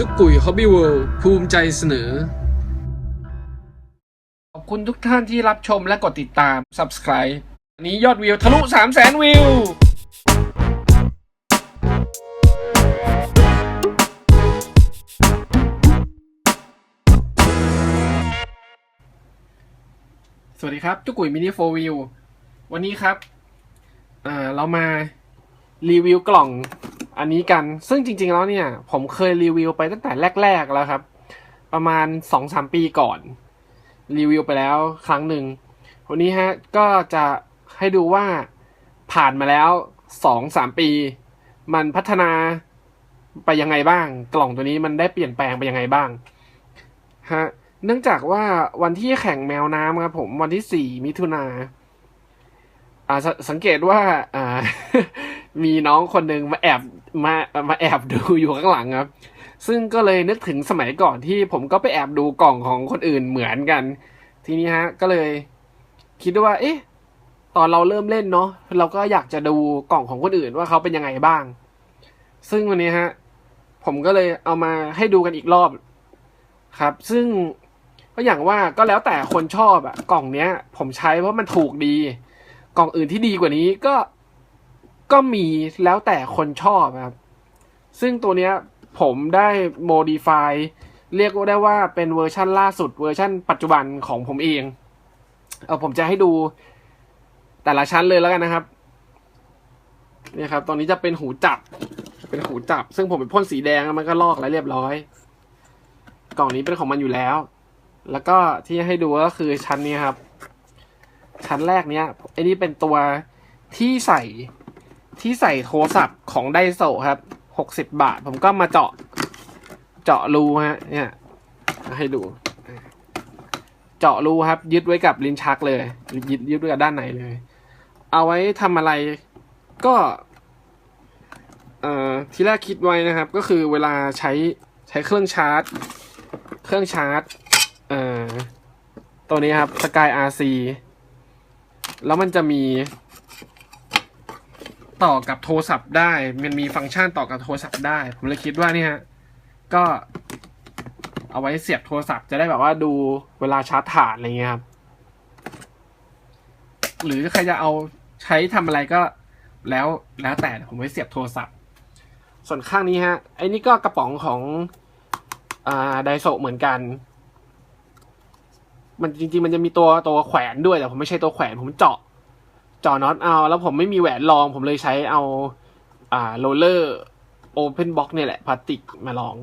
จุกกุยฮอบบี้เวิลด์ภูมิใจเสนอ ขอบคุณทุกท่านที่รับชมและกดติดตาม Subscribe วันนี้ยอดวิวทะลุ 3 0 0 0 0 0 วิวสวัสดีครับ จุกุยมินิโฟวิว วันนี้ครับ อ่า เรามารีวิวกล่อง อันนี้กันซึ่งจริง ๆ แล้วเนี่ย ผมเคยรีวิวไปตั้งแต่แรก ๆ แล้วครับ ประมาณ2-3ปีก่อน รีวิวไปแล้วครั้งหนึ่งวันนี้ฮะก็จะให้ดูว่าผ่านมาแล้วสองสามปี มันพัฒนาไปยังไงบ้าง กล่องตัวนี้มันได้เปลี่ยนแปลงไปยังไงบ้างฮะเนื่องจากว่าวันที่แข่งแมวน้ำครับผมวันที่สี่มิถุนาอ่าสสังเกตว่าอ่ามีน้องคนหนึ่งมาแอบ มามาแอบดูอยู่ข้างหลังครับ ซึ่งก็เลยนึกถึงสมัยก่อนที่ผมก็ไปแอบดูกล่องของคนอื่นเหมือนกัน ทีนี้ฮะ ก็เลยคิดว่า เอ๊ะ ตอนเราเริ่มเล่นเนาะเราก็อยากจะดูกล่องของคนอื่นว่าเขาเป็นยังไงบ้าง ซึ่งวันนี้ฮะ ผมก็เลยเอามาให้ดูกันอีกรอบครับ ซึ่งก็อย่างว่าก็แล้วแต่คนชอบอะกล่องเนี้ย ผมใช้เพราะมันถูกดี กล่องอื่นที่ดีกว่านี้ก็ ก็มีแล้วแต่คนชอบครับ ซึ่งตัวเนี้ยผมได้โมดิฟายเรียกว่าได้ว่าเป็นเวอร์ชั่นล่าสุดเวอร์ชั่นปัจจุบันของผมเอง เออผมจะให้ดูแต่ละชั้นเลยแล้วกันนะครับเนี่ยครับ ตอนนี้จะเป็นหูจับ เป็นหูจับ ซึ่งผมเป็นพ่นสีแดงมันก็ลอกแล้วเรียบร้อย กล่องนี้เป็นของมันอยู่แล้ว แล้วก็ที่ให้ดูก็คือชั้นนี้ครับ ชั้นแรกเนี้ยไอ้นี่เป็นตัวที่ใส่ ที่ใส่โทรศัพท์ของไดโซครับหกสิบบาท ผมก็มาเจาะเจาะรูฮะ เนี่ย ให้ดู เจาะรูครับ ยึดไว้กับลิ้นชักเลย ยึดยึดไว้กับด้านในเลย เอาไว้ทำอะไรก็ เอ่อที่แรกคิดไว้นะครับ ก็คือเวลาใช้ใช้เครื่องชาร์จ เครื่องชาร์จ เอ่อตัวนี้ครับ Sky RC แล้วมันจะมี ต่อกับโทรศัพท์ได้ มันมีฟังก์ชันต่อกับโทรศัพท์ได้ ผมเลยคิดว่าเนี่ยฮะก็เอาไว้เสียบโทรศัพท์จะได้แบบว่าดูเวลาชาร์จถ่านอะไรเงี้ยครับ หรือใครจะเอาใช้ทำอะไรก็แล้วแล้วแต่ผมไว้เสียบโทรศัพท์ ส่วนข้างนี้ฮะ ไอ้นี่ก็กระป๋องของอ่าไดโซเหมือนกัน มันจริง ๆ มันจะมีตัวตัวแขวนด้วยแต่ผมไม่ใช่ตัวแขวนผมเจาะ จาะน็อตเอา แล้วผมไม่มีแหวนรอง ผมเลยใช้เอา อ่าโรเลอร์โอเพนบ็อกเนี่ยแหละพลาสติกมาลอง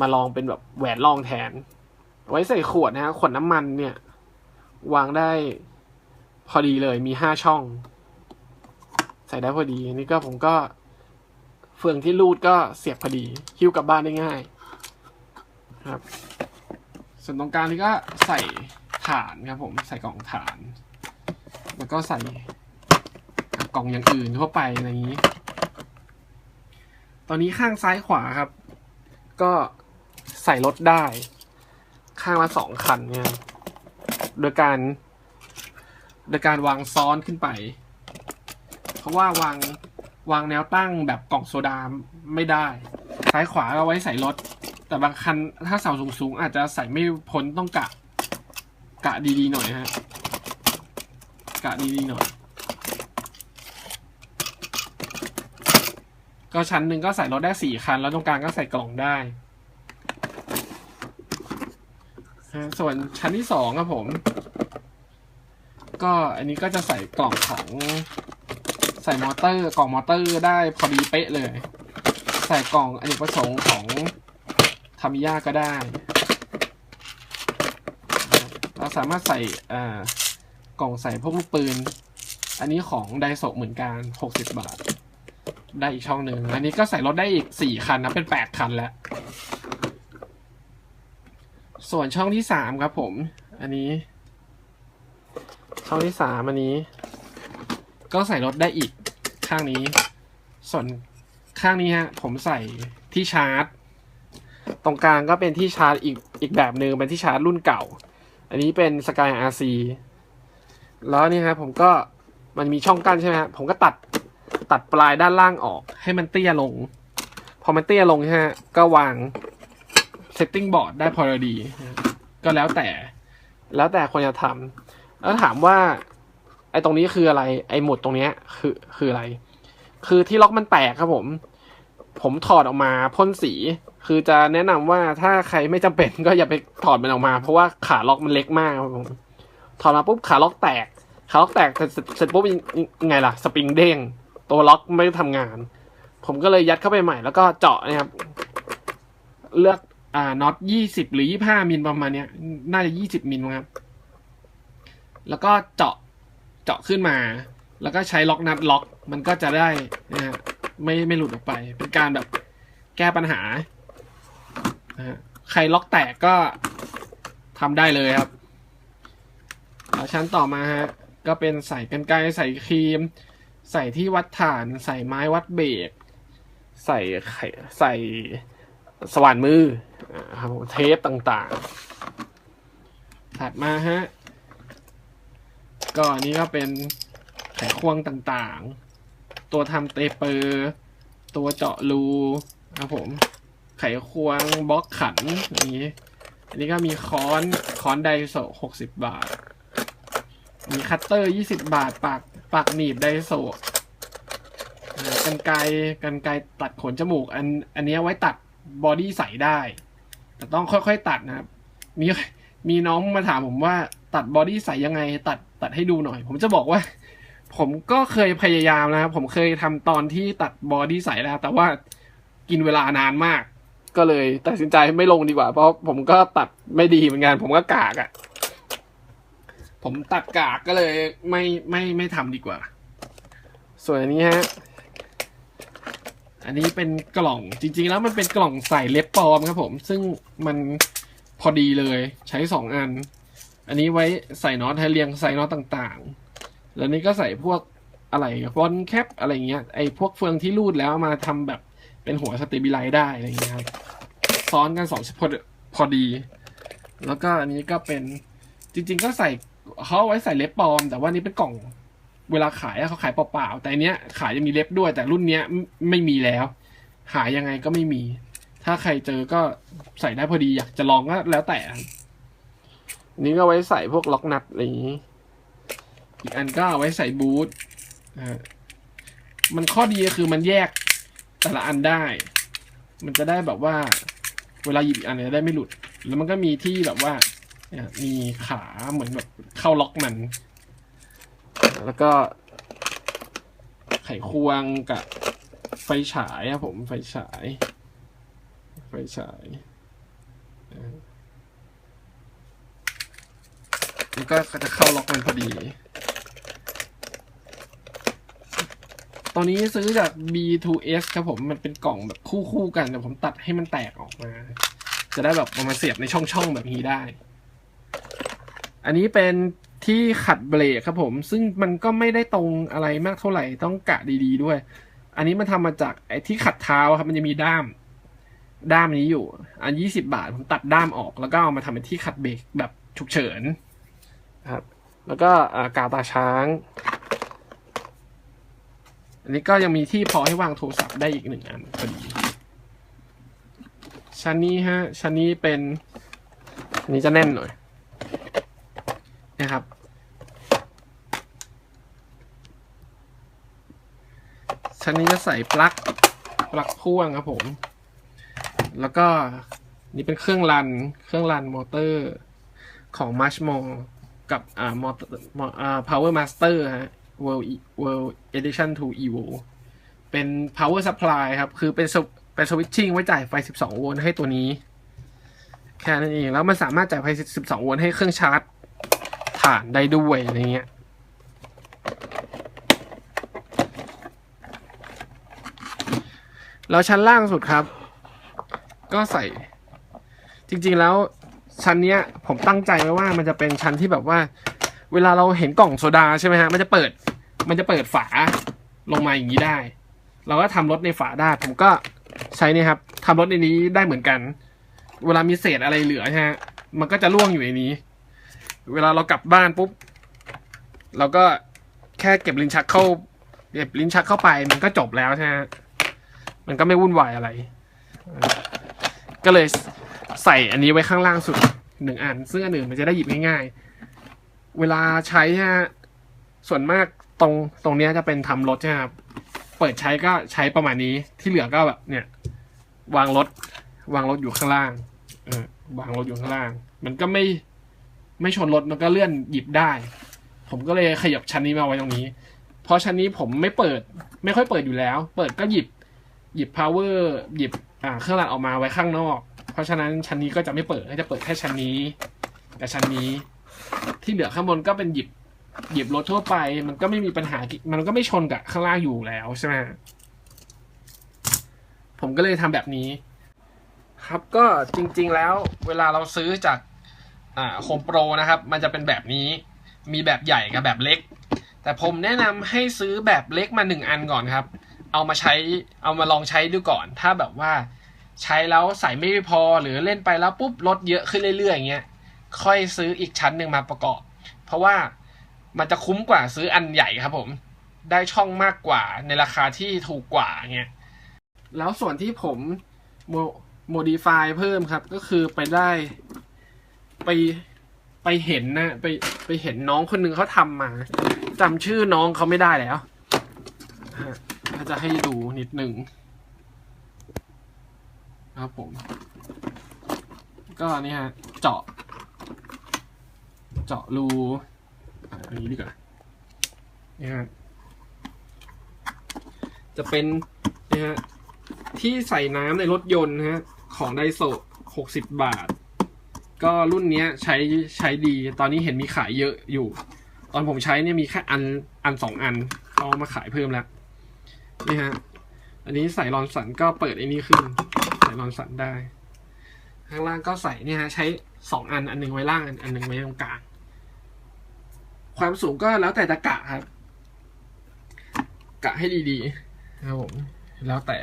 มาลองเป็นแบบแหวนรองแทน ไว้ใส่ขวดนะฮะขวดน้ำมันเนี่ย วางได้พอดีเลยมีห้าช่อง ใส่ได้พอดีนี่ก็ผมก็เฟืองที่รูดก็เสียบพอดีหิ้วกลับบ้านได้ง่าย ครับ ส่วนตรงกลางนี่ก็ใส่ฐานครับผมใส่กล่องฐาน แล้วก็ใส่กล่องอย่างอื่นทั่วไปอะไรอย่างนี้ ตอนนี้ข้างซ้ายขวาครับ ก็ใส่รถได้ ข้างละสองคันเนี่ยโดยการ โดยการวางซ้อนขึ้นไป เพราะว่าวางวางแนวตั้งแบบกล่องโซดาไม่ได้ ซ้ายขวาก็ไว้ใส่รถ แต่บางคันถ้าเสาสูงๆ อาจจะใส่ไม่พ้นต้องกะ กะดีๆหน่อยฮะ กะดีๆหน่อย ก็ชั้นหนึ่งก็ใส่รถได้สี่คัน แล้วตรงกลางก็ใส่กล่องได้ ส่วนชั้นที่สองครับผม ก็อันนี้ก็จะใส่กล่องของใส่มอเตอร์กล่องมอเตอร์ได้พอดีเป๊ะเลย ใส่กล่องอเนกประสงค์ของทามิยาก็ได้ เราสามารถใส่อ่า กล่องใส่พวกลูกปืน อันนี้ของไดโซเหมือนกันหกสิบบาท ได้อีกช่องหนึ่ง อันนี้ก็ใส่รถได้อีกสี่คันนะ เป็นแปดคันแล้ว ส่วนช่องที่สามครับผม อันนี้ ช่องที่สามอันนี้ ก็ใส่รถได้อีกข้างนี้ ส่วนข้างนี้ฮะ ผมใส่ที่ชาร์จ ตรงกลางก็เป็นที่ชาร์จอีกอีกแบบหนึ่งเป็นที่ชาร์จรุ่นเก่า อันนี้เป็น Sky RC แล้วนี่ครับผมก็มันมีช่องกั้นใช่ไหมฮะผมก็ตัดตัดปลายด้านล่างออก ให้มันเตี้ยลง พอมันเตี้ยลงฮะก็วาง setting board ได้พอดี ก็แล้วแต่ แล้วแต่คนจะทำแล้วถามว่า ไอ้ตรงนี้คืออะไร ไอ้หมุดตรงเนี้ยคือคืออะไร คือที่ล็อกมันแตกครับผม ผมถอดออกมาพ่นสี คือจะแนะนำว่าถ้าใครไม่จำเป็นก็อย่าไปถอดมันออกมา เพราะว่าขาล็อกมันเล็กมากครับผม ถอดมาปุ๊บขาล็อกแตก ขาล็อกแตกเสร็จเสร็จปุ๊บยังไงล่ะ สปริงเด้ง ตัวล็อกไม่ได้ทำงาน ผมก็เลยยัดเข้าไปใหม่ แล้วก็เจาะนะครับ เลือกอ่าน็อตยี่สิบหรือยี่ห้ามิลประมาณเนี้ย น่าจะยี่สิบมิลครับ แล้วก็เจาะเจาะขึ้นมา แล้วก็ใช้ล็อกนัดล็อก มันก็จะได้นะฮะไม่ไม่หลุดออกไป เป็นการแบบแก้ปัญหานะใครล็อกแตกก็ทำได้เลยครับ แล้วชั้นต่อมาฮะ ก็เป็นใส่กันไกรใส่ครีม ใส่ที่วัดฐาน ใส่ไม้วัดเบรกใส่ไขใส่สว่านมืออ่าครับเทปต่างๆ ถัดมาฮะ ก็อันนี้ก็เป็นไขควงต่างๆ ตัวทำเตเปอร์ตัวเจาะรูครับผม ไขควงบล็อกขันอย่างนี้ อันนี้ก็มีค้อนค้อนไดโซหกสิบบาท มีคัตเตอร์ยี่สิบบาท ปากปากหนีบไดโซ่กันไกรกันไกรตัดขนจมูก อันอันนี้ไว้ตัดบอดี้ใสได้ แต่ต้องค่อยๆตัดนะครับ มีมีน้องมาถามผมว่าตัดบอดี้ใสยังไง ตัดตัดให้ดูหน่อย ผมจะบอกว่า ผมก็เคยพยายามนะครับ ผมเคยทำตอนที่ตัดบอดี้ใสแล้ว แต่ว่ากินเวลานานมาก ก็เลยตัดสินใจไม่ลงดีกว่า เพราะผมก็ตัดไม่ดีเหมือนกัน ผมก็กากอะ่ะ ผมตัดกากก็เลยไม่ไม่ไม่ทำดีกว่า ส่วนอันนี้ฮะ อันนี้เป็นกล่องจริง ๆ แล้วมันเป็นกล่องใส่เล็บปลอมครับผม ซึ่งมันพอดีเลยใช้สองอัน อันนี้ไว้ใส่น็อตให้เรียงใส่น็อตต่างๆ แล้วนี่ก็ใส่พวกอะไรบอลแคปอะไรเงี้ยไอพวกเฟืองที่รูดแล้วมาทำแบบเป็นหัวสเตเบิไลซ์ได้อะไรเงี้ยซ้อนกันสองพอพอดี แล้วก็อันนี้ก็เป็นจริง ๆ ก็ใส่ เขาเอาไว้ใส่เล็บปลอม แต่ว่านี่เป็นกล่องเวลาขายเขาขายเปล่าๆแต่อันเนี้ย ขายยังมีเล็บด้วย แต่รุ่นเนี้ยไม่มีแล้ว หายังไงก็ไม่มี ถ้าใครเจอก็ใส่ได้พอดีอยากจะลองก็แล้วแต่อันนี้ก็ไว้ใส่พวกล็อกนัดอะไรอย่างนี้ อีกอันก็ไว้ใส่บูทมันข้อดีคือมันแยกแต่ละอันได้ มันจะได้แบบว่า เวลาหยิบอีกอันเนี่ยจะได้ไม่หลุด แล้วมันก็มีที่แบบว่า มีขาเหมือนแบบเข้าล็อกมัน แล้วก็ไขควงกับไฟฉายครับผมไฟฉาย ไฟฉายแล้วก็จะเข้าล็อกมันพอดี ตอนนี้ซื้อจาก B2S ครับผมมันเป็นกล่องแบบคู่ๆกันแต่ผมตัดให้มันแตกออกมา จะได้แบบเอามาเสียบในช่องๆแบบนี้ได้ อันนี้เป็นที่ขัดเบรกครับผม ซึ่งมันก็ไม่ได้ตรงอะไรมากเท่าไหร่ต้องกะดีๆด้วย อันนี้มันทำมาจากไอ้ที่ขัดเท้าครับ มันจะมีด้าม ด้ามนี้อยู่ อันยี่สิบาทผมตัดด้ามออก แล้วก็เอามาทำเป็นที่ขัดเบรกแบบฉุกเฉินครับ แล้วก็กาวตาช้าง อันนี้ก็ยังมีที่พอให้วางโทรศัพท์ได้อีกหนึ่งอันพอดีชั้นนี้ฮะชั้นนี้เป็นอันนี้จะแน่นหน่อย นะครับ ชั้นนี้จะใส่ปลั๊กปลั๊กพ่วงครับผม แล้วก็นี่เป็นเครื่องรันเครื่องรันมอเตอร์ของ m a s h m o กับอ่ามอเตอร์อ่า Power Master ฮะ World World Edition 2 Evo เป็น Power Supply ครับ คือเป็นเป็นสวิตชิ่งไว้จ่ายไฟ 12 โวลต์ให้ตัวนี้ แค่นั้นเอง แล้วมันสามารถจ่ายไฟ 12 โวลต์ให้เครื่องชาร์จ ฐานได้ด้วยอะไรเงี้ยแล้วชั้นล่างสุดครับ ก็ใส่ จริงๆแล้วชั้นเนี้ย ผมตั้งใจไว้ว่ามันจะเป็นชั้นที่แบบว่า เวลาเราเห็นกล่องโซดาใช่ไหมฮะมันจะเปิด มันจะเปิดฝาลงมาอย่างนี้ได้ เราก็ทำรถในฝาได้ ผมก็ใช้นี่ครับทำรถในนี้ได้เหมือนกัน เวลามีเศษอะไรเหลือใช่ฮะ มันก็จะล่วงอยู่ในนี้ เวลาเรากลับบ้านปุ๊บเราก็แค่เก็บลิ้นชักเข้าเก็บลิ้นชักเข้าไปมันก็จบแล้วใช่ไหมมันก็ไม่วุ่นวายอะไร ก็เลยใส่อันนี้ไว้ข้างล่างสุดหนึ่งอัน ซึ่งอันอื่นมันจะได้หยิบง่ายๆ เวลาใช้ฮะส่วนมากตรงตรงเนี้ยจะเป็นทำรถใช่ไหมครับเปิดใช้ก็ใช้ประมาณนี้ที่เหลือก็แบบเนี่ย วางรถ วางรถอยู่ข้างล่างเออวางรถอยู่ข้างล่าง มันก็ไม่ ไม่ชนรถมันก็เลื่อนหยิบได้ ผมก็เลยขยับชั้นนี้มาไว้ตรงนี้ เพราะชั้นนี้ผมไม่เปิด ไม่ค่อยเปิดอยู่แล้ว เปิดก็หยิบ หยิบ power หยิบอ่าเครื่องรางออกมาไว้ข้างนอก เพราะฉะนั้นชั้นนี้ก็จะไม่เปิดก็จะเปิดแค่ชั้นนี้กับชั้นนี้ ที่เหลือข้างบนก็เป็นหยิบ หยิบรถทั่วไป มันก็ไม่มีปัญหา มันก็ไม่ชนกับข้างล่างอยู่แล้วใช่ไหมผมก็เลยทำแบบนี้ ครับก็จริง ๆ แล้วเวลาเราซื้อจาก อ่าโฮมโปรนะครับ มันจะเป็นแบบนี้มีแบบใหญ่กับแบบเล็ก แต่ผมแนะนำให้ซื้อแบบเล็กมาหนึ่งอันก่อนครับ เอามาใช้เอามาลองใช้ดูก่อน ถ้าแบบว่าใช้แล้วใส่ไม่พอหรือเล่นไปแล้วปุ๊บลดเยอะขึ้นเรื่อยๆอย่างเงี้ยค่อยซื้ออีกชั้นหนึ่งมาประกอบ เพราะว่ามันจะคุ้มกว่าซื้ออันใหญ่ครับผมได้ช่องมากกว่าในราคาที่ถูกกว่าเงี้ยแล้วส่วนที่ผมโมดิฟายเพิ่มครับก็คือไปได้ ไปไปเห็นนะ ไปไปเห็นน้องคนหนึ่งเขาทำมาจำชื่อน้องเขาไม่ได้แล้วถ้าจะให้ดูนิดหนึ่งครับผม ก็นี่ฮะ เจาะ เจาะรูอันนี้ดีกว่านี่ฮะจะเป็นนี่ฮะที่ใส่น้ำในรถยนต์ฮะ ของไดโซหกสิบบาท ก็รุ่นเนี้ยใช้ใช้ดี ตอนนี้เห็นมีขายเยอะอยู่ ตอนผมใช้เนี่ยมีแค่อันอันสองอันเขามาขายเพิ่มแล้วนี่ฮะ อันนี้ใส่รอนสันก็เปิดไอ้นี้ขึ้น ใส่รอนสันได้ ข้างล่างก็ใส่เนี่ยฮะ ใช้สองอันอันหนึ่งไว้ล่างอันอันหนึ่งไว้ตรงกลาง ความสูงก็แล้วแต่จะกะครับ กะให้ดีๆนะครับผมแล้วแต่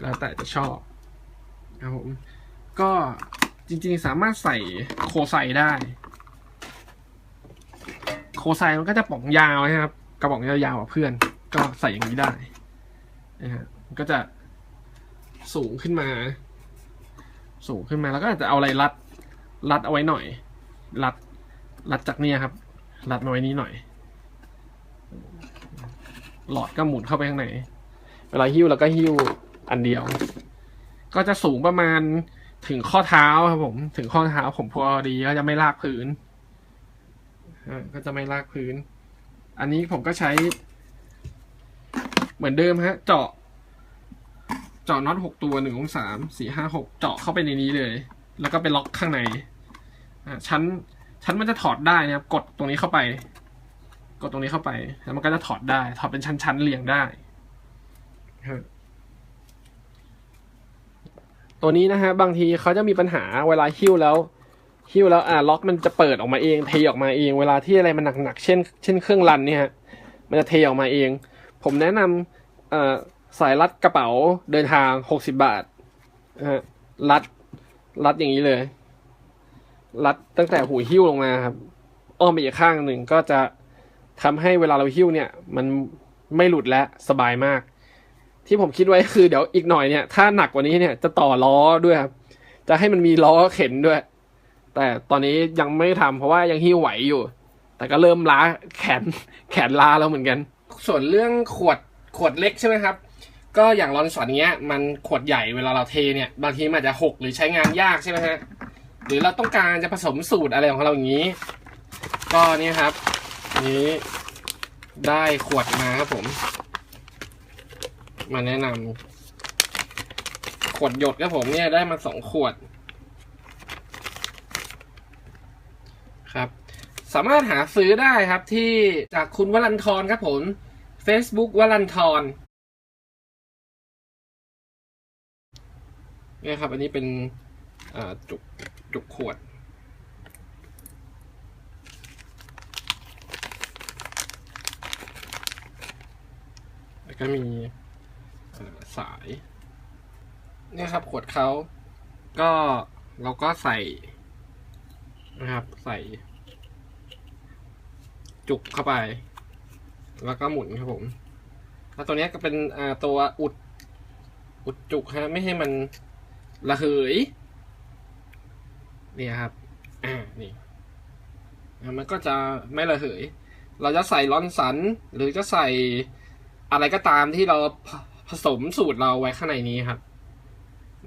แล้วแต่จะชอบนะครับผม ก็จริงๆสามารถใส่โคไซได้ โคไซมันก็จะป๋องยาวนะครับ กระป๋องยาวๆกว่าเพื่อน ก็ใส่อย่างนี้ได้นะฮะก็จะสูงขึ้นมา สูงขึ้นมาแล้วก็อาจจะเอาอะไรรัด รัดเอาไว้หน่อย รัด รัดจากเนี่ยครับ รัดมาไว้นี้หน่อย หลอดก็หมุนเข้าไปข้างใน เวลาหิ้วแล้วก็หิ้วอันเดียว ก็จะสูงประมาณ ถึงข้อเท้าครับผม ถึงข้อเท้า ผมพอดีก็จะไม่ลากพื้นก็จะไม่ลากพื้น อันนี้ผมก็ใช้ เหมือนเดิมฮะ เจาะ เจาะน็อตหกตัวหนึ่งองสามสี่ห้าหกเจาะเข้าไปในนี้เลย แล้วก็ไปล็อกข้างในชั้นชั้นมันจะถอดได้นะครับ กดตรงนี้เข้าไป กดตรงนี้เข้าไป แล้วมันก็จะถอดได้ ถอดเป็นชั้นๆเรียงได้ครับ ตัวนี้นะฮะบางทีเขาจะมีปัญหาเวลาหิ้วแล้วหิ้วแล้วอ่าล็อกมันจะเปิดออกมาเองเทออกมาเองเวลาที่อะไรมันหนักๆเช่น เช่นเครื่องรันเนี่ยฮะมันจะเทออกมาเอง ผมแนะนำเอ่อสายรัดกระเป๋าเดินทางหกสิบาทนะฮะรัดรัดอย่างนี้เลย รัดตั้งแต่หูหิ้วลงมาครับ อ้อมไปอีกข้างหนึ่งก็จะทำให้เวลาเราหิ้วเนี่ย มันไม่หลุดและสบายมาก ที่ผมคิดไว้คือเดี๋ยวอีกหน่อยเนี่ย ถ้าหนักกว่านี้เนี่ยจะต่อล้อด้วยครับ จะให้มันมีล้อเข็นด้วย แต่ตอนนี้ยังไม่ทำเพราะว่ายังหิ้วไหวอยู่ แต่ก็เริ่มล้าแขนแขนล้าแล้วเหมือนกัน ส่วนเรื่องขวดขวดเล็กใช่ไหมครับ ก็อย่างรอนสันเงี้ย มันขวดใหญ่เวลาเราเทเนี่ยบางทีมันอาจจะหกหรือใช้งานยากใช่ไหมฮะหรือเราต้องการจะผสมสูตรอะไรของเราอย่างนี้ ก็เนี่ยครับ นี้ได้ขวดมาครับผม มาแนะนำขวดหยดครับผมเนี่ยได้มาสองขวด ครับ สามารถหาซื้อได้ครับที่จากคุณวรันทรครับผม Facebook วรันทรเนี่ยครับ อันนี้เป็นจุกจุกขวด แล้วก็มี สาย เนี่ยครับขวดเขาก็เราก็ใส่นะครับ ใส่ จุกเข้าไป แล้วก็หมุนครับผม แล้วตัวนี้ก็เป็นตัวอุด อุดจุกฮะ ไม่ให้มันระเหยนี่ครับ อ่า นี่ มันก็จะไม่ระเหย เราจะใส่ร้อนสัน หรือจะใส่อะไรก็ตามที่เรา ผสมสูตรเราไว้ข้างในนี้ครับ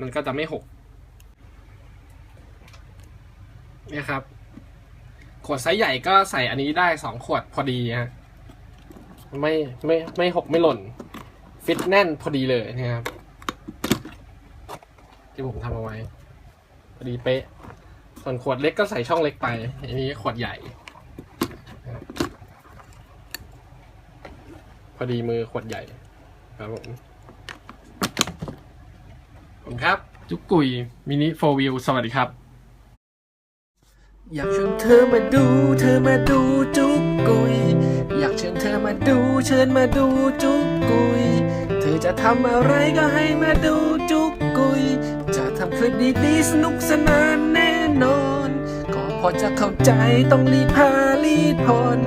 มันก็จะไม่หกนี่ยครับ ขวดไซส์ใหญ่ก็ใส่อันนี้ได้สองขวดพอดีฮะไม่ไม่ไม่หกไม่หล่น ฟิตแน่นพอดีเลยนะครับ ที่ผมทำเอาไว้ พอดีเป๊ะ ส่วนขวดเล็กก็ใส่ช่องเล็กไป อันนี้ขวดใหญ่ พอดีมือขวดใหญ่ครับผม ผมครับ จุกกุยมินิโฟวิวสวัสดีครับ อยากชวนเธอมาดู เธอมาดูจุกกุย อยากเชิญเธอมาดู เชิญมาดูจุกกุย เธอจะทำอะไรก็ให้มาดูจุกกุย จะทำคลิปดีๆสนุกสนานแน่นอน ก็พอจะเข้าใจต้องรีพารีบผ่อน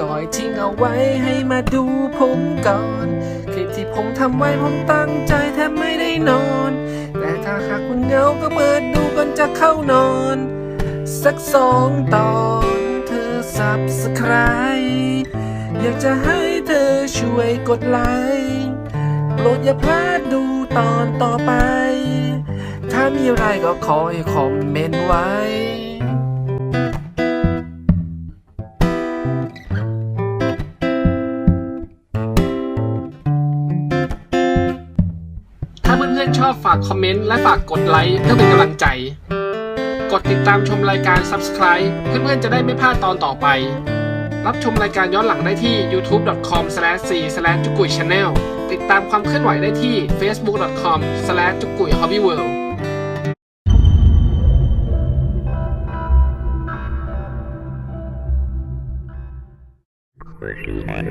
ก่อยทิ้งเอาไว้ให้มาดูผมก่อน คลิปที่ผมทำไว้ผมตั้งใจแทบไม่ได้นอน แต่ถ้าหากคุณเหงาก็เปิดดูก่อนจะเข้านอน สักสองตอนเธอสับสไครอยากจะให้เธอช่วยกดไลค์โปรดอย่าพลาดดูตอนต่อไป ถ้ามีอะไรก็ขอให้คอมเมนต์ไว้ ชอบฝากคอมเมนต์และฝากกดไลค์เพื่อเป็นกำลังใจ กดติดตามชมรายการ Subscribe เพื่อนๆจะได้ไม่พลาดตอนต่อไป รับชมรายการย้อนหลังได้ที่ youtube.com/c/ จุกุย channel ติดตามความเคลื่อนไหวได้ที่ facebook.com/ จุกุย hobbyworld Thank you.